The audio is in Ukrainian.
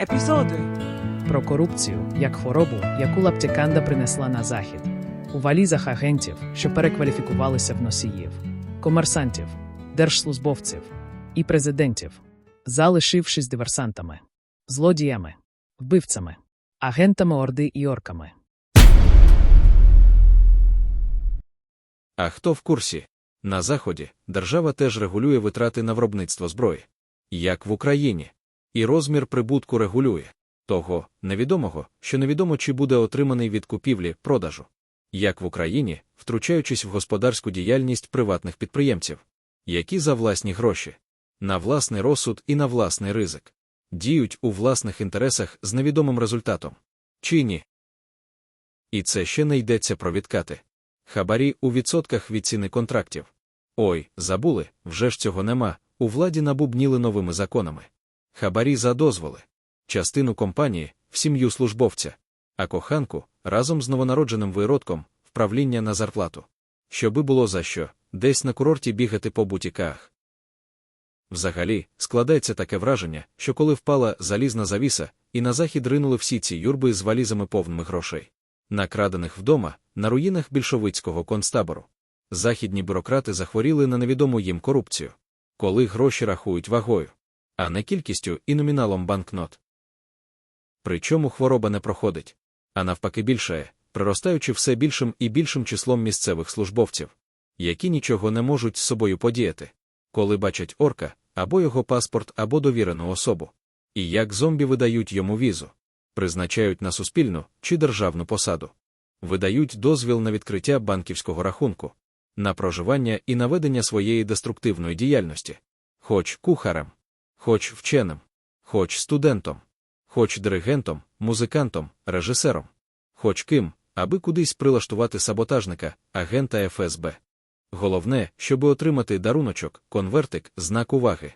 Епізоди. Про корупцію як хворобу, яку лаптіканда принесла на захід, у валізах агентів, що перекваліфікувалися в носіїв, комерсантів, держслужбовців і президентів, залишившись диверсантами, злодіями, вбивцями, агентами Орди і орками. А хто в курсі? На Заході держава теж регулює витрати на виробництво зброї. Як в Україні. І розмір прибутку регулює того невідомого, що невідомо чи буде отриманий від купівлі продажу. Як в Україні, втручаючись в господарську діяльність приватних підприємців, які за власні гроші, на власний розсуд і на власний ризик, діють у власних інтересах з невідомим результатом. Чи ні? І це ще не йдеться про відкати. Хабарі у відсотках від ціни контрактів. Ой, забули, вже ж цього нема, у владі набубніли новими законами. Хабарі за дозволи. Частину компанії в сім'ю службовця, а коханку разом з новонародженим виродком вправління на зарплату. Щоби було за що, десь на курорті бігати по бутіках. Взагалі, складається таке враження, що коли впала залізна завіса, і на захід ринули всі ці юрби з валізами повними грошей, накрадених вдома, на руїнах більшовицького концтабору. Західні бюрократи захворіли на невідому їм корупцію, коли гроші рахують вагою, а не кількістю і номіналом банкнот. Причому хвороба не проходить, а навпаки більшає, приростаючи все більшим і більшим числом місцевих службовців, які нічого не можуть з собою подіяти, коли бачать орка або його паспорт, або довірену особу, і як зомбі видають йому візу, призначають на суспільну чи державну посаду, видають дозвіл на відкриття банківського рахунку, на проживання і на ведення своєї деструктивної діяльності, хоч кухарем, хоч вченим, хоч студентом, хоч диригентом, музикантом, режисером, хоч ким, аби кудись прилаштувати саботажника, агента ФСБ. Головне, щоби отримати даруночок, конвертик, знак уваги,